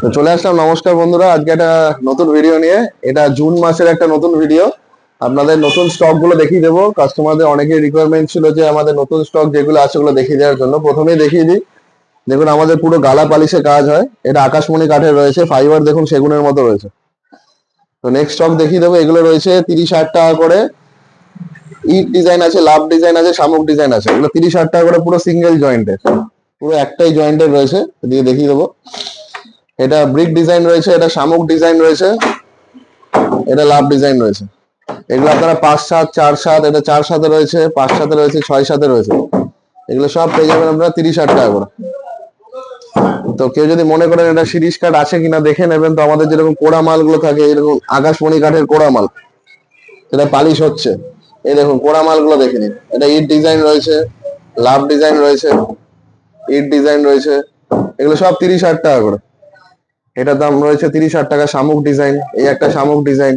তো চলে আসলাম। নমস্কার বন্ধুরা, আজকে একটা নতুন ভিডিও নিয়ে। এটা জুন মাসের একটা নতুন ভিডিও আপনাদের নতুন স্টকগুলো দেখিয়ে দেবো। কাস্টমারদের অনেকের রিকোয়ারমেন্ট ছিল যে আমাদের নতুন স্টক যেগুলো আছে ওগুলো দেখিয়ে দেওয়ার জন্য। প্রথমেই দেখিয়ে দিই, দেখুন আমাদের পুরো গালা পালিশে কাজ হয়। এটা আকাশমণি কাঠের রয়েছে ফাইবার দেখুন সেগুনের মতো রয়েছে। তো নেক্সট স্টক দেখিয়ে দেবো, এগুলো রয়েছে তিরিশ হাজার টাকা করে। ইট ডিজাইন আছে, লাভ ডিজাইন আছে, শামুক ডিজাইন আছে। এগুলো তিরিশ হাজার টাকা করে পুরো সিঙ্গেল জয়েন্টের পুরো একটাই জয়েন্টের রয়েছে দিয়ে দেখিয়ে দেবো। এটা ব্রিক ডিজাইন রয়েছে, এটা শামুক ডিজাইন রয়েছে, এটা লাভ ডিজাইন রয়েছে। এগুলো আপনারা পাঁচ সাত, চার সাত, এটা চার সাথে রয়েছে, পাঁচ সাথে রয়েছে, ছয় সাথে রয়েছে। এগুলো সব পেয়ে যাবেন আপনারা তিরিশ হাজার টাকা করে। তো কেউ যদি মনে করেন এটা সিরিজ কার্ড আছে কিনা দেখে নেবেন, তো আমাদের যেরকম কোড়া মালগুলো থাকে, এরকম আকাশমণি কাঠের কোড়া মাল, এটা পালিশ হচ্ছে। এই দেখুন, কোড়া মালগুলো দেখে নিন। এটা ইট ডিজাইন রয়েছে লাভ ডিজাইন রয়েছে, ইট ডিজাইন রয়েছে, এগুলো সব তিরিশ হাজার টাকা করে। এটার দাম রয়েছে তিরিশ হাজার টাকা শামুক ডিজাইন। এই একটা শামুক ডিজাইন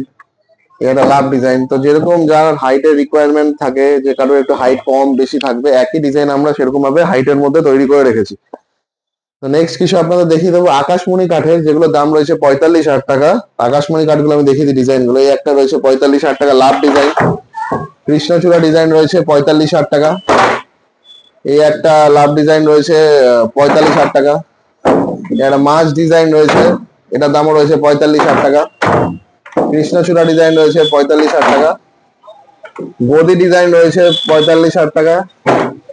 এটা লাভ ডিজাইন। তো যেরকম যার হাইটের রিকোয়ারমেন্ট থাকে যে কারোর একটু হাইট কম বেশি থাকবে একই ডিজাইন আমরা সেরকম ভাবে হাইটের মধ্যে তৈরি করে রেখেছি। তো নেক্সট কিছু আপনাদের দেখিয়ে দেবো আকাশমণি কাঠের যেগুলো দাম রয়েছে পঁয়তাল্লিশ হাজার টাকা। আকাশমণি কাঠগুলো আমি দেখিয়ে দিই ডিজাইনগুলো এই একটা রয়েছে পঁয়তাল্লিশ হাজার টাকা লাভ ডিজাইন। কৃষ্ণচূড়া ডিজাইন রয়েছে পঁয়তাল্লিশ হাজার টাকা। এই একটা লাভ ডিজাইন রয়েছে পঁয়তাল্লিশ হাজার টাকা। মাছ ডিজাইন রয়েছে। এটার দামও রয়েছে পঁয়তাল্লিশ হাজার টাকা। কৃষ্ণচূড়া ডিজাইন রয়েছে পঁয়তাল্লিশ হাজার টাকা। গদি ডিজাইন রয়েছে পঁয়তাল্লিশ হাজার টাকা।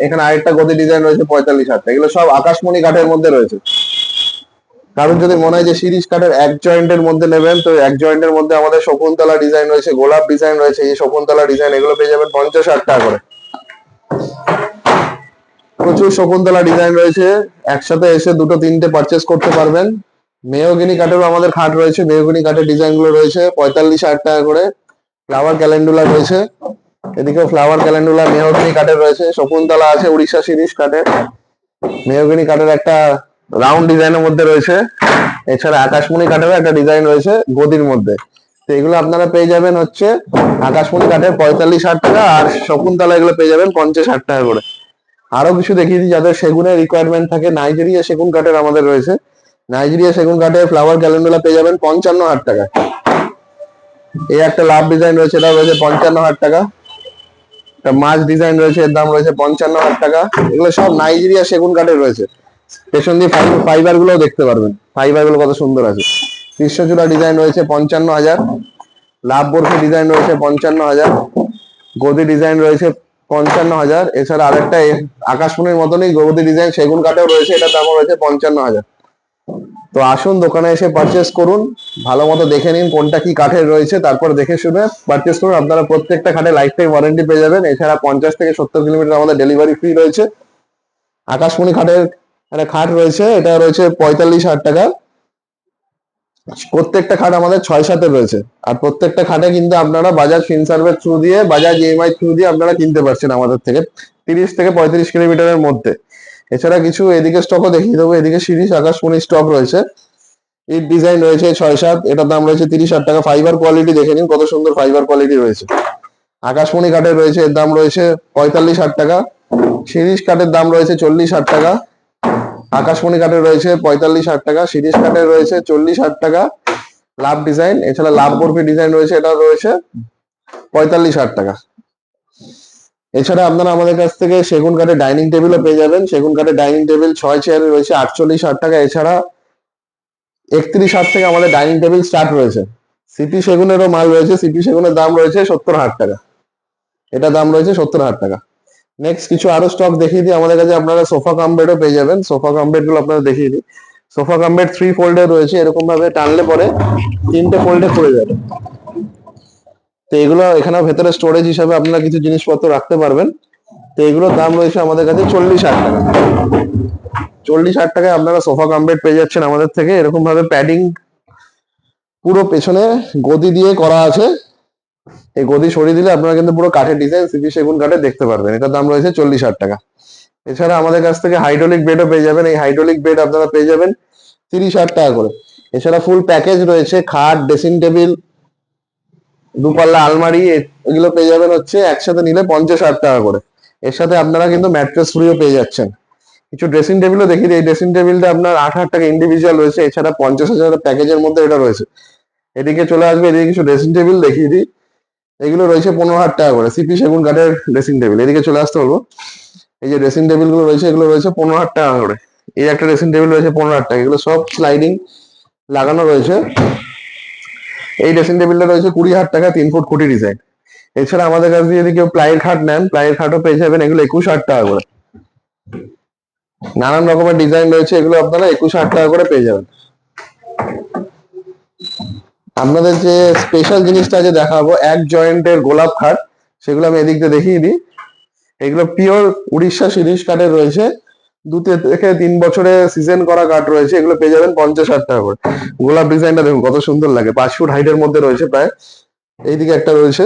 এখানে আরেকটা গদি ডিজাইন রয়েছে পঁয়তাল্লিশ হাজার টাকা। এগুলো সব আকাশমণি কাঠের মধ্যে রয়েছে। কারণ যদি মনে হয় যে সিরিজ কাঠের এক জয়েন্টের মধ্যে নেবেন, তো এক জয়েন্টের মধ্যে আমাদের শকুন্তলা ডিজাইন রয়েছে, গোলাপ ডিজাইন রয়েছে। এই শকুন্তলা ডিজাইন এগুলো পেয়ে যাবেন পঞ্চাশ হাজার টাকা করে। প্রচুর শকুন্তলা ডিজাইন রয়েছে। একসাথে এসে দুটো তিনটে পারচেস করতে পারবেন। মেয়োগিনি কাঠেরও আমাদের খাট রয়েছে। মেয়োগিনি কাঠের ডিজাইনগুলো রয়েছে। পঁয়তাল্লিশ হাজার টাকা করে ফ্লাওয়ার ক্যালেন্ডুলা রয়েছে। এদিকেও ফ্লাওয়ার ক্যালেন্ডুলা মেয়োগিনি কাঠের রয়েছে। শকুন্তলা আছে উড়িষ্যা সিরিজ কাঠের। মেয়োগিনি কাঠের একটা রাউন্ড ডিজাইনের মধ্যে রয়েছে। এছাড়া আকাশমণি কাঠেরও একটা ডিজাইন রয়েছে গদির মধ্যে। তো এগুলো আপনারা পেয়ে যাবেন হচ্ছে আকাশমণি কাঠের পঁয়তাল্লিশ হাজার টাকা আর শকুন্তলা এগুলো পেয়ে যাবেন পঞ্চাশ হাজার টাকা করে। আরও কিছু দেখিয়ে যাদের সেগুনের রিকোয়ারমেন্ট থাকে নাইজেরিয়া সেগুন কাঠের আমাদের রয়েছে। নাইজেরিয়া সেগুন কাঠের ফ্লাওয়ার ক্যালেন্ডুলা পেয়ে যাবেন পঞ্চান্ন হাজার টাকা। এই একটা লাভ ডিজাইন রয়েছে এটা রয়েছে পঞ্চান্ন হাজার টাকা। মাছ ডিজাইন রয়েছে, এর দাম রয়েছে পঞ্চান্ন হাজার টাকা। এগুলো সব নাইজেরিয়া সেগুন কাঠের রয়েছে। পেছন দিয়ে ফাইবারগুলো দেখতে পারবেন। ফাইবারগুলো কত সুন্দর আছে। কৃষ্ণচূড়া ডিজাইন রয়েছে পঞ্চান্ন হাজার। লাভ বরফি ডিজাইন রয়েছে পঞ্চান্ন হাজার। গদি ডিজাইন রয়েছে পঞ্চান্ন হাজার। এছাড়া আরেকটা আকাশমণির মতনই গদি ডিজাইন সেগুন কাঠেও রয়েছে এটা দামও রয়েছে পঞ্চান্ন হাজার। তো আসুন দোকানে এসে পারচেস করুন, ভালো মতো দেখে নিন কোনটা কি কাঠের রয়েছে, তারপর দেখে শুনে পারচেস করুন। আপনারা প্রত্যেকটা খাটে লাইফ টাইম ওয়ারেন্টি পেয়ে যাবেন, এছাড়া পঞ্চাশ থেকে সত্তর কিলোমিটার আমাদের ডেলিভারি ফ্রি রয়েছে। আকাশমণি খাটের একটা খাট রয়েছে, এটা রয়েছে পঁয়তাল্লিশ হাজার টাকা। প্রত্যেকটা খাট আমাদের ছয় সাথে রয়েছে। আর প্রত্যেকটা খাটে কিন্তু আপনারা বাজাজ ফিনসার্ভের থ্রু দিয়ে, বাজাজ ইএমআই থ্রু দিয়ে আপনারা কিনতে পারছেন আমাদের থেকে, তিরিশ থেকে পঁয়ত্রিশ কিলোমিটারের মধ্যে। এছাড়া কিছু এদিকে স্টকও দেখিয়ে দেবো, এদিকে সিরিজ আকাশমণি স্টক রয়েছে। ইট ডিজাইন রয়েছে ছয় সাত, এটার দাম রয়েছে তিরিশ হাজার টাকা। ফাইবার কোয়ালিটি দেখে নিন, কত সুন্দর ফাইবার কোয়ালিটি রয়েছে। আকাশমণি কাঠের রয়েছে, এর দাম রয়েছে পঁয়তাল্লিশ হাজার টাকা। সিরিজ কাঠের দাম রয়েছে চল্লিশ হাজার টাকা। আকাশমণি কাঠের রয়েছে পঁয়তাল্লিশ হাজার টাকা সিরিজ কাঠের রয়েছে চল্লিশ হাজার টাকা। লাভ ডিজাইন এছাড়া লাভ বরফি ডিজাইন রয়েছে, এটা রয়েছে পঁয়তাল্লিশ হাজার টাকা। এছাড়া আপনারা আমাদের কাছ থেকে সেগুন কাঠের ডাইনিং টেবিলও পেয়ে যাবেন। সেগুন কাঠের ডাইনিং টেবিল ছয় চেয়ারে রয়েছে, আটচল্লিশ হাজার টাকা। এছাড়া একত্রিশ হাজার থেকে আমাদের ডাইনিং টেবিল স্টার্ট রয়েছে। সিটি সেগুনেরও মাল রয়েছে সিটি সেগুনের দাম রয়েছে সত্তর হাজার টাকা। এটা দাম রয়েছে সত্তর হাজার টাকা। নেক্সট কিছু আরও স্টক দেখিয়ে দিই। আমাদের কাছে আপনারা সোফা কাম বেডও পেয়ে যাবেন। সোফা কাম বেডগুলো আপনারা দেখিয়ে দিই। সোফা কাম বেড থ্রি ফোল্ডে রয়েছে এরকম ভাবে টানলে পরে তিনটে ফোল্ডে খুলে যাবে। তো এগুলো এখানে ভেতরে স্টোরেজ হিসাবে আপনারা কিছু জিনিসপত্র রাখতে পারবেন। তো এগুলোর দাম রয়েছে আমাদের কাছে চল্লিশ হাজার টাকা। চল্লিশ হাজার টাকায় আপনারা সোফা কাম বেড পেয়ে যাচ্ছেন আমাদের থেকে। এরকম ভাবে প্যাডিং পুরো পেছনে গদি দিয়ে করা আছে। এই গদি সরিয়ে দিলে আপনারা কিন্তু পুরো কাঠের ডিজাইন সিপি সেগুন কাঠে দেখতে পারবেন। এটার দাম রয়েছে চল্লিশ হাজার টাকা। এছাড়া আমাদের কাছ থেকে হাইড্রোলিক বেডও পেয়ে যাবেন। এই হাইড্রোলিক বেড আপনারা পেয়ে যাবেন তিরিশ হাজার টাকা করে। এছাড়া ফুল প্যাকেজ রয়েছে খাট ড্রেসিং টেবিল দুপাল্লা আলমারি এগুলো পেয়ে যাবেন হচ্ছে একসাথে নিলে পঞ্চাশ হাজার টাকা করে। এর সাথে আপনারা কিন্তু ম্যাট্রেস ফ্রিও পেয়ে যাচ্ছেন। কিছু ড্রেসিং টেবিলও দেখিয়ে এই ড্রেসিং টেবিলটা আপনার আট হাজার টাকা ইন্ডিভিজুয়াল রয়েছে। এছাড়া পঞ্চাশ হাজার প্যাকেজের মধ্যে এটা রয়েছে। এদিকে চলে আসবে, এদিকে কিছু ড্রেসিং টেবিল দেখিয়ে দিই। এগুলো রয়েছে পনেরো হাজার টাকা করে। সিপি সেগুন কাঠের ড্রেসিং টেবিল এদিকে চলে আসতে বলব। এই যে ড্রেসিং টেবিলগুলো রয়েছে, এগুলো রয়েছে পনেরো হাজার টাকা করে। এই একটা ড্রেসিং টেবিল রয়েছে পনেরো হাজার টাকা। এগুলো সব স্লাইডিং লাগানো রয়েছে। এই ড্রেসিং টেবিলটা রয়েছে কুড়ি হাজার টাকা, তিন ফুট কুটি ডিজাইন এছাড়া আমাদের কাছে যদি কেউ প্লাইয়ের খাট নেন প্লাইয়ের খাটও পেয়ে যাবেন এগুলো একুশ হাজার টাকা করে। নানান রকমের ডিজাইন রয়েছে, এগুলো আপনারা একুশ হাজার টাকা করে পেয়ে যাবেন। আপনাদের যে স্পেশাল জিনিসটা আছে দেখাবো, এক জয়েন্টের গোলাপ খাট, সেগুলো আমি এদিক দিয়ে দেখিয়ে দিই। এগুলো পিওর উড়িষ্যা শিরিষ কাঠের রয়েছে। দু থেকে তিন বছরে সিজন করা কাঠ রয়েছে, এগুলো পেয়ে যাবেন পঞ্চাশ হাজার টাকা করে। গোলাপ ডিজাইনটা দেখুন, কত সুন্দর লাগে। পাঁচ ফুট হাইটের মধ্যে রয়েছে প্রায়। এইদিকে একটা রয়েছে,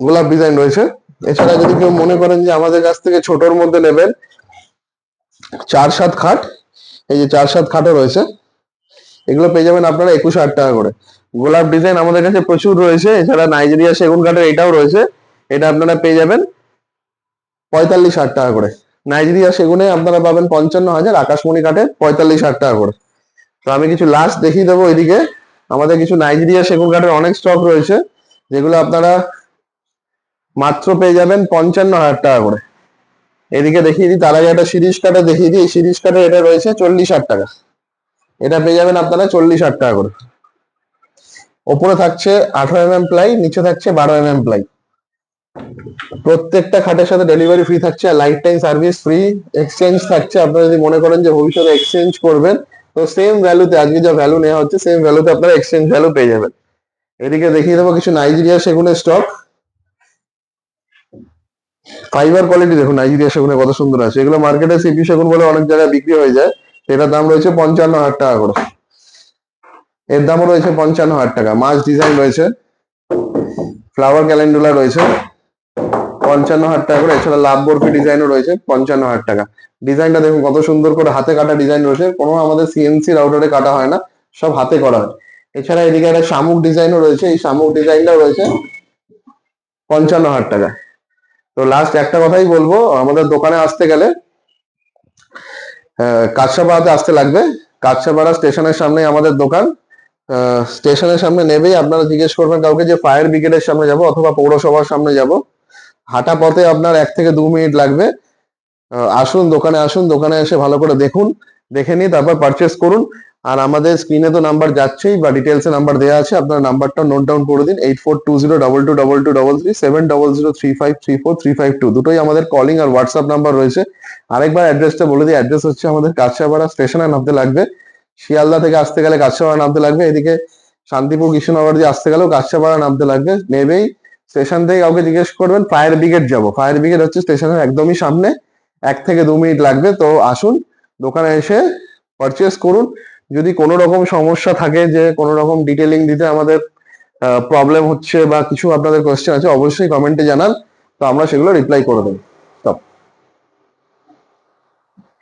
গোলাপ ডিজাইন রয়েছে। এছাড়া যদি কেউ মনে করেন যে আমাদের কাছ থেকে ছোটর মধ্যে নেবেন, চার সাত খাট, এই যে চার সাত খাটও রয়েছে। এগুলো পেয়ে যাবেন আপনারা একুশ হাজার টাকা করে। গোলাপ ডিজাইন আমাদের কাছে প্রচুর রয়েছে, এছাড়া নাইজেরিয়া সেগুন কাঠের এটাও রয়েছে, এটা আপনারা পেয়ে যাবেন পঁয়তাল্লিশ হাজার টাকা করে। নাইজেরিয়া সেগুনে আপনারা পাবেন পঞ্চান্ন হাজার, আকাশমণি কাঠে পঁয়তাল্লিশ হাজার টাকা করে। তো আমি কিছু লাস্ট দেখিয়ে দেবো এদিকে। আমাদের কিছু নাইজেরিয়া সেগুন কাঠের অনেক স্টক রয়েছে, যেগুলো আপনারা মাত্র পেয়ে যাবেন পঞ্চান্ন হাজার টাকা করে। এদিকে দেখিয়ে দিই, তার আগে একটা সিরিজ কাঠে দেখিয়ে দিই সিরিজ কাঠে এটা রয়েছে চল্লিশ হাজার টাকা। এটা পেয়ে যাবেন আপনারা চল্লিশ হাজার টাকা করে। ওপরে থাকছে আঠারো এম এম প্লাই নিচে থাকছে বারো এম এম প্লাই প্রত্যেকটা খাটের সাথে ডেলিভারি ফ্রি থাকছে আর life time service free exchange থাকছে, আপনারা যদি মনে করেন যে ভবিষ্যতে এক্সচেঞ্জ করবেন, তো সেম ভ্যালুতে আজকে যা ভ্যালু নেওয়া হচ্ছে সেম ভ্যালুতে আপনারা এক্সচেঞ্জ ভ্যালু পেয়ে যাবেন। এদিকে দেখিয়ে দেবো কিছু নাইজেরিয়া সেগুনের স্টক ফাইবার কোয়ালিটি দেখুন নাইজেরিয়া সেগুনে কত সুন্দর আছে। এগুলো মার্কেটে সিপি সেগুন বলে অনেক জায়গায় বিক্রি হয়ে যায়। এটার দাম রয়েছে পঞ্চান্ন হাজার টাকা করে। এর দামও রয়েছে পঞ্চান্ন হাজার টাকা। মাছ ডিজাইন রয়েছে। ফ্লাওয়ার ক্যালেন্ডুলা রয়েছে। পঞ্চান্ন হাজার টাকা করে। এছাড়া লাভ বরফি ডিজাইনও রয়েছে পঞ্চান্ন হাজার টাকা। ডিজাইনটা দেখুন, কত সুন্দর করে হাতে কাটা ডিজাইন রয়েছে। কোনো আমাদের সিএনসি রাউটারে কাটা হয় না। সব হাতে করা হয়। এছাড়া এদিকে একটা শামুক ডিজাইনও রয়েছে। এই শামুক ডিজাইনটাও রয়েছে পঞ্চান্ন হাজার টাকা। তো লাস্ট একটা কথাই বলব, আমাদের দোকানে আসতে গেলে আহ, কাছাপাড়াতে আসতে লাগবে। কাঁচাপাড়া স্টেশনের সামনে আমাদের দোকান। স্টেশনের সামনে নেবেই আপনারা জিজ্ঞেস করবেন কাউকে যে ফায়ার ব্রিগেডের সামনে যাব অথবা পৌরসভার সামনে যাব। হাঁটা পথে আপনার এক থেকে দু মিনিট লাগবে। আসুন দোকানে আসুন দোকানে এসে ভালো করে দেখুন দেখে নিয়ে তারপর পারচেস করুন। আর আমাদের স্ক্রিনে তো নাম্বার যাচ্ছেই, বা ডিটেলসে নাম্বার দেওয়া আছে, আপনার নাম্বারটা নোট ডাউন করে দিন eight four two zero double two double two double three seven double zero three five three four three five two দুটোই আমাদের কলিং আর হোয়াটসঅ্যাপ নাম্বার রয়েছে। আরেকবার অ্যাড্রেসটা বলে দিই অ্যাড্রেস হচ্ছে আমাদের কাছাপাড়া স্টেশনে নামতে লাগবে। শিয়ালদা থেকে আসতে গেলে কাছাপাড়া নামতে লাগবে, এদিকে শান্তিপুর কৃষ্ণনগর দিয়ে আসতে গেলেও কাছাপাড়া নামতে লাগবে, নেবেই। স্টেশন থেকে কাউকে জিজ্ঞেস করবেন ফায়ার ব্রিগেড যাব। ফায়ার ব্রিগেড হচ্ছে স্টেশনের একদমই সামনে, এক থেকে দু মিনিট লাগবে, তো আসুন, দোকানে এসে পারচেস করুন। যদি কোনো রকম সমস্যা থাকে যে কোনো রকম ডিটেলিং দিতে আমাদের প্রবলেম হচ্ছে বা কিছু আপনাদের কোয়েশ্চেন আছে, অবশ্যই কমেন্টে জানান। তো আমরা সেগুলো রিপ্লাই করে দেবো।